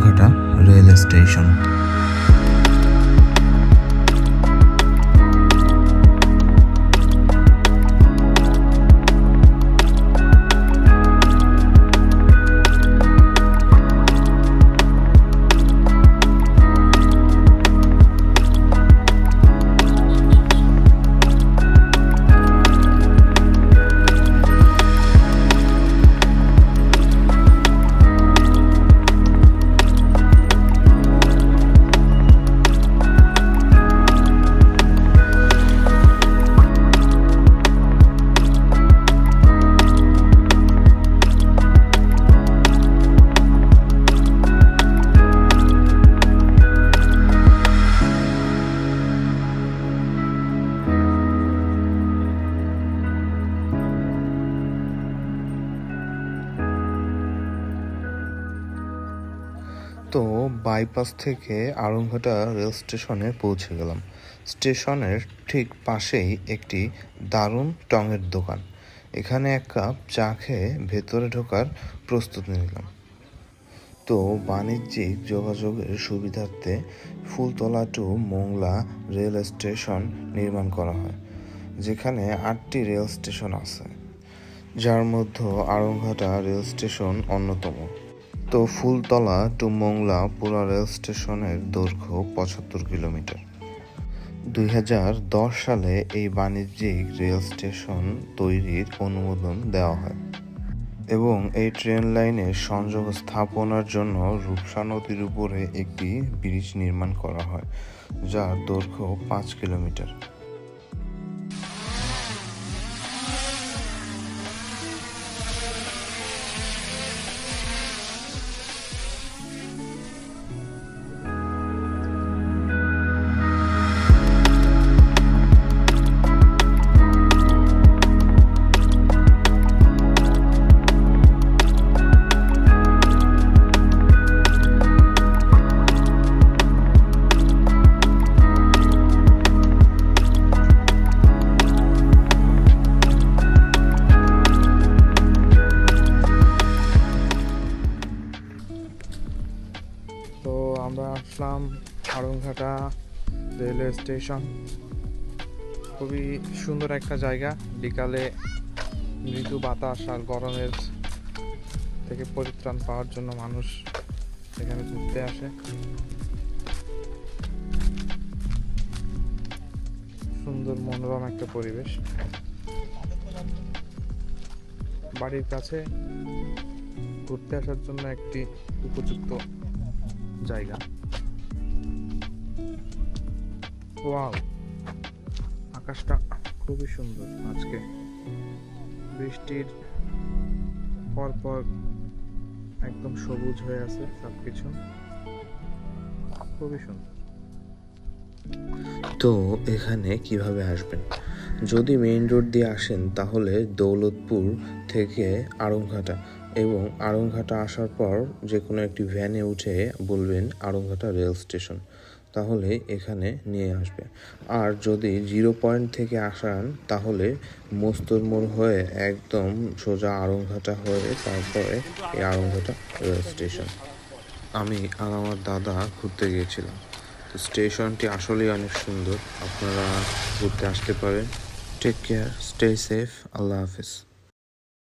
Aranghata rail station. তো bypass থেকে Aranghata rail স্টেশনে পৌঁছে গেলাম। স্টেশনের ঠিক পাশেই একটি দারুণ টঙের দোকান। এখানে এক কাপ চা খেয়ে ভেতরে ঢোকার প্রস্তুতি নিলাম। তো বাণিজ্যিক যোগাযোগের সুবিধার্থে Phultala to Mongla rail station নির্মাণ করা হয়, যেখানে আটটি রেল স্টেশন আছে, যার মধ্যে আড়ংঘাটা রেল স্টেশন অন্যতম। তো ফুলতলা টু মোংলা পুরা রেল স্টেশনের দৈর্ঘ্য পঁচাত্তর কিলোমিটার। দুই হাজার দশ সালে এই বাণিজ্যিক রেল স্টেশন তৈরির অনুমোদন দেওয়া হয় এবং এই ট্রেন লাইনের সংযোগ স্থাপনার জন্য রূপসা নদীর উপরে একটি ব্রিজ নির্মাণ করা হয়, যার দৈর্ঘ্য পাঁচ কিলোমিটার। আসলাম আড়ংঘাটা রেলওয়ে স্টেশন। খুবই সুন্দর একটা জায়গা। বিকালে মৃদু বাতাস আর গরমের থেকে পরিত্রাণ পাওয়ার জন্য মানুষ এখানে ঘুরতে আসে। সুন্দর, মনোরম একটা পরিবেশ। বাড়ির কাছে ঘুরতে আসার জন্য একটি উপযুক্ত জায়গা। ওয়াও আকাশটা খুবই সুন্দর। আজকে বৃষ্টির পর পর একদম সবুজ হয়ে আছে সবকিছু। খুবই সুন্দর। তো এখানে কীভাবে আসবেন? যদি মেইন রোড দিয়ে আসেন, তাহলে দৌলতপুর থেকে আড়ংঘাটা এবং আড়ংঘাটা আসার পর যে কোনো একটি ভ্যানে উঠে বলবেন আড়ংঘাটা রেল স্টেশন। তাহলে এখানে নিয়ে আসবে। আর যদি জিরো পয়েন্ট থেকে আসান, তাহলে মস্তর মোড় হয়ে একদম সোজা আড়ংঘাটা হয়ে তারপরে এই আড়ংঘাটা রেল স্টেশন। আমি আর আমার দাদা ঘুরতে গিয়েছিলাম। তো স্টেশনটি আসলেই অনেক সুন্দর। আপনারা ঘুরতে আসতে পারেন। টেক কেয়ার স্টে সেফ আল্লাহ হাফিজ।